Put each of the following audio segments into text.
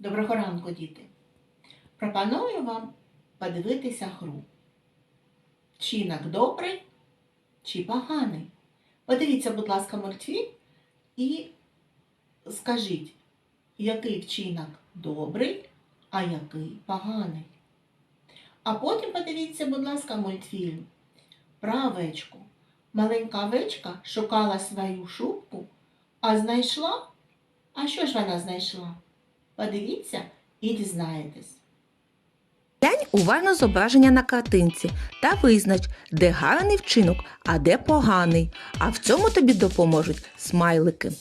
Доброго ранку, діти! Пропоную вам подивитися гру. Вчинок добрий чи поганий? Подивіться, будь ласка, мультфільм і скажіть, який вчинок добрий, а який поганий. А потім подивіться, будь ласка, мультфільм про овечку. Маленька овечка шукала свою шубку, а знайшла. А що ж вона знайшла? Подивіться і дізнаєтесь. Глянь уважно зображення на картинці та визнач, де гарний вчинок, а де поганий. А в цьому тобі допоможуть смайлики.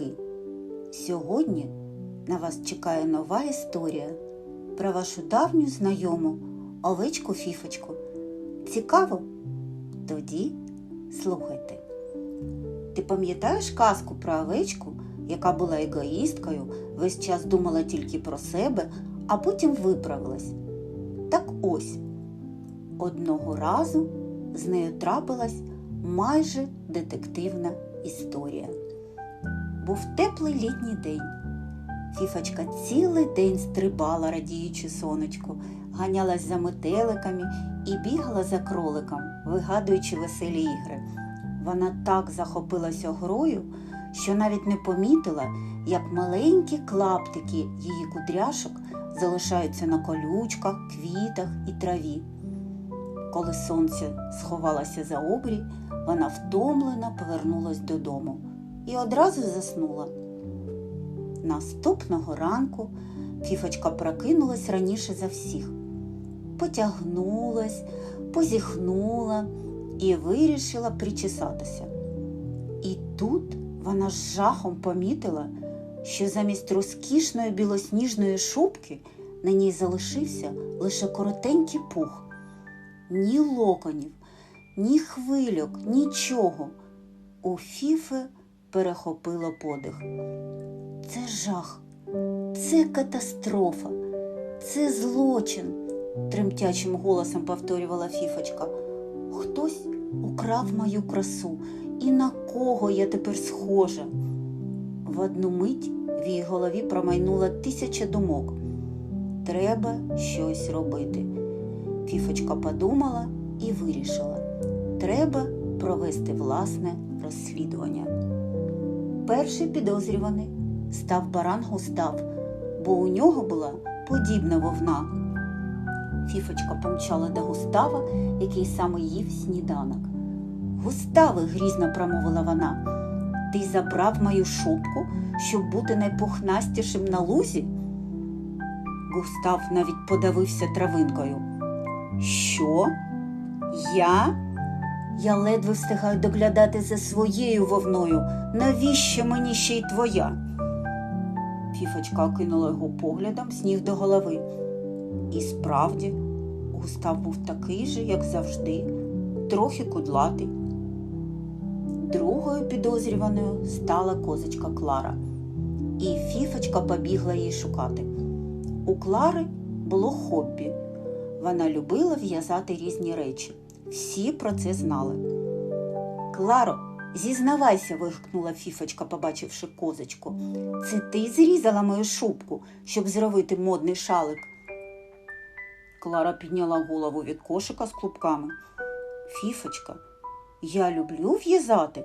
І! Сьогодні на вас чекає нова історія про вашу давню знайому овечку Фіфочку. Цікаво? Тоді слухайте. Ти пам'ятаєш казку про овечку, яка була егоїсткою, весь час думала тільки про себе, а потім виправилась? Так ось, одного разу з нею трапилась майже детективна історія. Був теплий літній день. Фіфочка цілий день стрибала, радіючи сонечку, ганялась за метеликами і бігала за кроликом, вигадуючи веселі ігри. Вона так захопилася грою, що навіть не помітила, як маленькі клаптики її кудряшок залишаються на колючках, квітах і траві. Коли сонце сховалося за обрій, вона втомлено повернулась додому і одразу заснула. Наступного ранку Фіфочка прокинулась раніше за всіх. Потягнулась, позіхнула і вирішила причесатися. І тут вона з жахом помітила, що замість розкішної білосніжної шубки На ній залишився лише коротенький пух. Ні локонів, ні хвильок, нічого. У Фіфи перехопило подих. Це жах, це катастрофа, це злочин, тремтячим голосом повторювала Фіфочка. Хтось украв мою красу, і на кого я тепер схожа? В одну мить в її голові промайнула тисяча думок. Треба щось робити. Фіфочка подумала і вирішила. Треба провести власне розслідування. Перший підозрюваний став баран Густав, бо у нього була подібна вовна. Фіфочка помчала до Густава, який саме їв сніданок. Густаве, грізно промовила вона, ти забрав мою шубку, щоб бути найпухнастішим на лузі? Густав навіть подавився травинкою. Що? Я? Я ледве встигаю доглядати за своєю вовною. Навіщо мені ще й твоя? Фіфочка окинула його поглядом з ніг до голови. І справді, Густав був такий же, як завжди, трохи кудлатий. Другою підозрюваною стала козочка Клара, і Фіфочка побігла її шукати. У Клари було хобі. Вона любила в'язати різні речі. Всі про це знали. Кларо, зізнавайся, вигукнула Фіфочка, побачивши козочку. Це ти зрізала мою шубку, щоб зробити модний шалик. Клара підняла голову від кошика з клубками. Фіфочка, я люблю в'язати,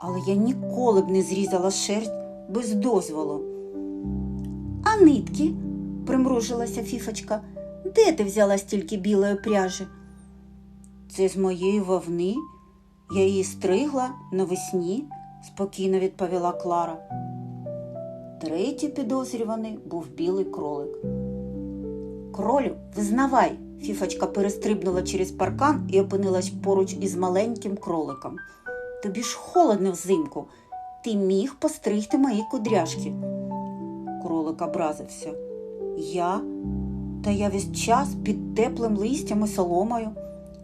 але я ніколи б не зрізала шерсть без дозволу. А нитки, примружилася Фіфочка, де ти взяла стільки білої пряжі? Це з моєї вовни. Я її стригла навесні, спокійно відповіла Клара. Третій підозрюваний був білий кролик. Кролю, визнавай, Фіфочка перестрибнула через паркан і опинилась поруч із маленьким кроликом. Тобі ж холодно взимку. Ти міг постригти мої кудряшки. Кролик образився. Я? Та я весь час під теплим листям і соломою.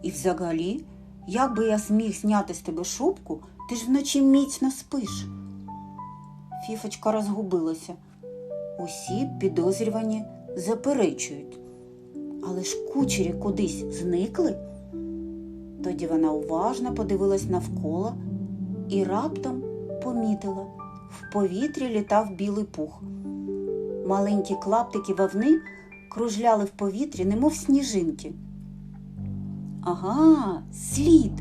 І взагалі, як би я зміг зняти з тебе шубку, ти ж вночі міцно спиш. Фіфочка розгубилася. Усі підозрювані заперечують. Але ж кучері кудись зникли. Тоді вона уважно подивилась навколо і раптом помітила в повітрі літав білий пух. Маленькі клаптики вовни кружляли в повітрі, немов сніжинки. Ага, слід.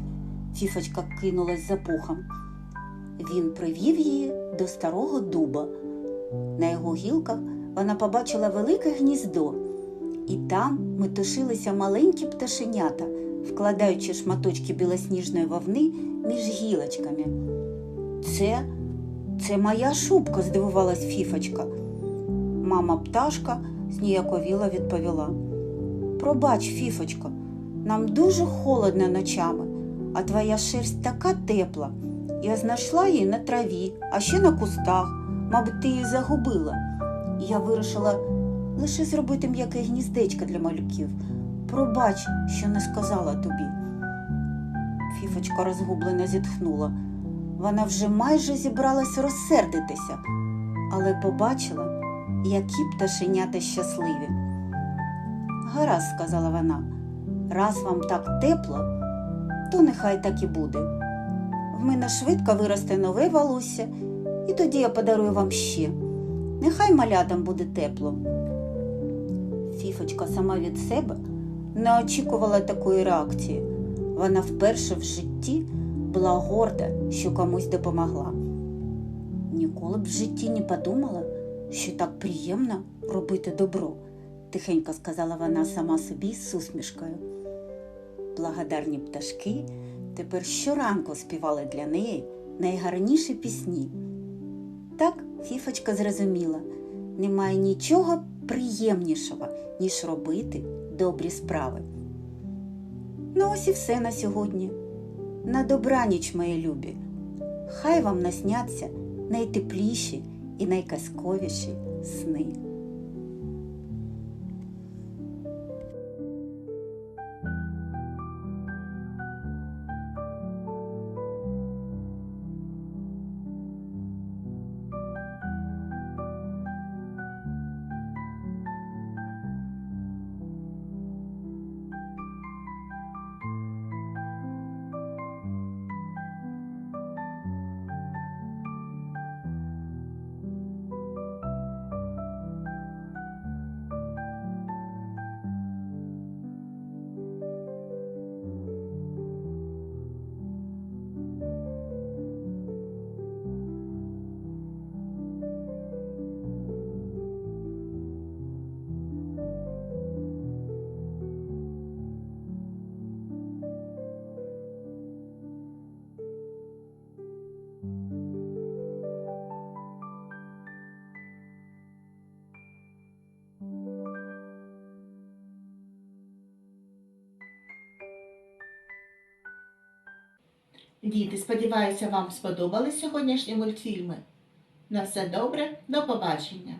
Фіфочка кинулась за пухом. Він привів її до старого дуба. На його гілках вона побачила велике гніздо, і там метушилися маленькі пташенята, вкладаючи шматочки білосніжної вовни між гілочками. Це, це моя шубка, здивувалась Фіфочка. Мама пташка зніяковіла відповіла. Пробач, Фіфочко, нам дуже холодно ночами, а твоя шерсть така тепла. Я знайшла її на траві, а ще на кустах. Мабуть, ти її загубила. Я вирішила лише зробити м'яке гніздечко для малюків. Пробач, що не сказала тобі. Фіфочка розгублено зітхнула. Вона вже майже зібралась розсердитися, але побачила, які пташенята щасливі. Гаразд, сказала вона, раз вам так тепло, то нехай так і буде. В мене швидко виросте нове волосся, і тоді я подарую вам ще. Нехай малятам буде тепло. Фіфочка сама від себе не очікувала такої реакції. Вона вперше в житті була горда, що комусь допомогла. Ніколи б в житті не подумала, що так приємно робити добро, тихенько сказала вона сама собі з усмішкою. Благодарні пташки тепер щоранку співали для неї найгарніші пісні. Так Фіфочка зрозуміла, немає нічого приємнішого, ніж робити добрі справи. Ну ось і все на сьогодні. На добраніч, мої любі. Хай вам насняться найтепліші і найказковіші сни. Діти, сподіваюся, вам сподобались сьогоднішні мультфільми. На все добре, до побачення!